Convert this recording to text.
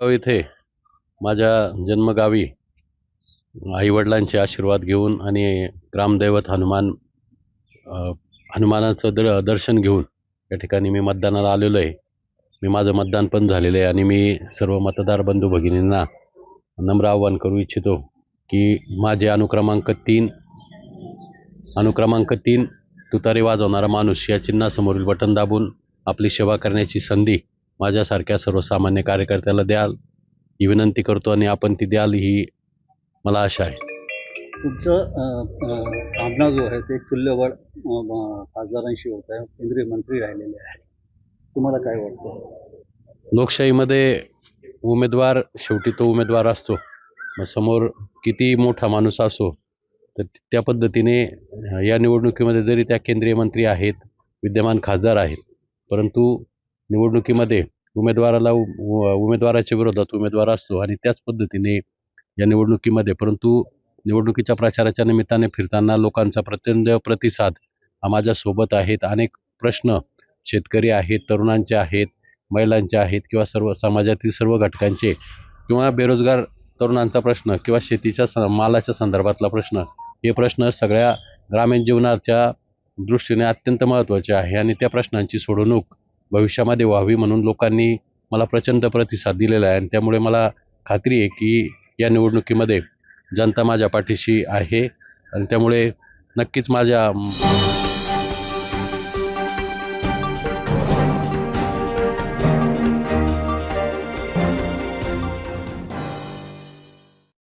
गाव येथे माझ्या जन्मगावी आईवडिलांचे आशीर्वाद घेऊन आणि ग्रामदैवत हनुमान हनुमानाचं द दर्शन घेऊन या ठिकाणी मी मतदानाला आलेलो आहे. मी माझं मतदान पण झालेलं आहे आणि मी सर्व मतदार बंधू भगिनींना नम्र आवाहन करू इच्छितो की माझे अनुक्रमांक तीन अनुक्रमांक तीन तुतारी वाजवणारा माणूस या चिन्हासमोरील बटन दाबून आपली सेवा करण्याची संधी माझ्यासारख्या सर्वसामान्य कार्यकर्त्याला द्याल. ही विनंती करतो आणि आपण ती द्याल ही मला आशा आहे. तुमचं सामना जो आहे ते तुल्यबळ खासदारांशी होत आहे. केंद्रीय मंत्री राहिलेले आहे तुम्हाला काय वाटतं? लोकशाहीमध्ये उमेदवार शेवटी तो उमेदवार असतो. मग समोर किती मोठा माणूस असो तर त्या पद्धतीने या निवडणुकीमध्ये जरी त्या केंद्रीय मंत्री आहेत विद्यमान खासदार आहेत परंतु निवडणुकीमध्ये उमेदवाराला उ- उमेदवाराच्या विरोधात उमेदवार असतो आणि त्याच पद्धतीने या निवडणुकीमध्ये परंतु निवडणुकीच्या प्रचाराच्या निमित्ताने फिरताना लोकांचा प्रचंड प्रतिसाद हा माझ्यासोबत आहेत. अनेक प्रश्न शेतकरी आहेत तरुणांचे आहेत महिलांचे आहेत किंवा सर्व समाजातील सर्व घटकांचे किंवा बेरोजगार तरुणांचा प्रश्न किंवा शेतीच्या स मालाच्या संदर्भातला प्रश्न हे प्रश्न सगळ्या ग्रामीण जीवनाच्या दृष्टीने अत्यंत महत्त्वाचे आहे आणि त्या प्रश्नांची सोडवणूक भविष्यामध्ये व्हावी म्हणून लोकांनी मला प्रचंड प्रतिसाद दिलेला आहे. आणि त्यामुळे मला खात्री आहे की या निवडणुकीमध्ये जनता माझ्या पाठीशी आहे. आणि त्यामुळे नक्कीच माझ्या